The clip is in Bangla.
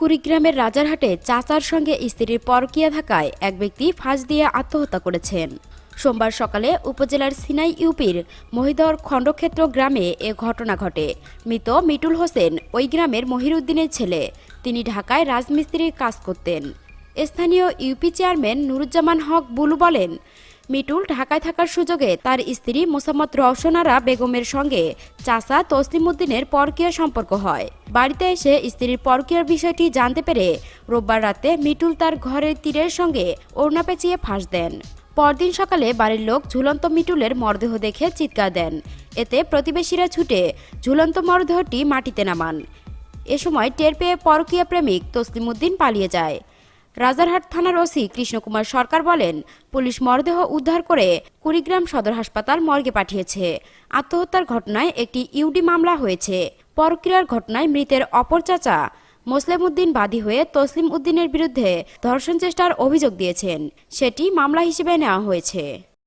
কুড়িগ্রামের রাজারহাটে চাচার সঙ্গে স্ত্রীর পরকিয়া থাকায় এক ব্যক্তি ফাঁস দিয়ে আত্মহত্যা করেছেন। সোমবার সকালে উপজেলার সিনাই ইউপির মহিদর খণ্ডক্ষেত্র গ্রামে এ ঘটনা ঘটে। মৃত মিটুল হোসেন ওই গ্রামের মহিরুদ্দিনের ছেলে। তিনি ঢাকায় রাজমিস্ত্রির কাজ করতেন। স্থানীয় ইউপি চেয়ারম্যান নুরুজ্জামান হক বুলু বলেন মিটুল ঢাকায় থাকার সুযোগে তার স্ত্রী মোসাম্মদ রওশনারা বেগমের সঙ্গে চাচা তসলিমুদ্দিনের পরকীয়া সম্পর্ক হয়। বাড়িতে এসে স্ত্রীর পরকীয়ার বিষয়টি জানতে পেরে রোববার রাতে মিটুল তার ঘরের তীরের সঙ্গে ওড়না পেঁচিয়ে ফাঁস দেন। পরদিন সকালে বাড়ির লোক ঝুলন্ত মিটুলের মরদেহ দেখে চিৎকার দেন। এতে প্রতিবেশীরা ছুটে ঝুলন্ত মরদেহটি মাটিতে নামান। এ সময় টের পেয়ে পরকীয়া প্রেমিক তসলিমুদ্দিন পালিয়ে যায়। রাজারহাট থানার ওসি কৃষ্ণকুমার সরকার বলেন, পুলিশ মরদেহ উদ্ধার করে কুড়িগ্রাম সদর হাসপাতাল মর্গে পাঠিয়েছে। আত্মহত্যার ঘটনায় একটি ইউডি মামলা হয়েছে। পরক্রিয়ার ঘটনায় মৃতের অপর চাচা মোসলেম উদ্দিন বাদী হয়ে তসলিম উদ্দিনের বিরুদ্ধে ধর্ষণ চেষ্টার অভিযোগ দিয়েছেন। সেটি মামলা হিসেবে নেওয়া হয়েছে।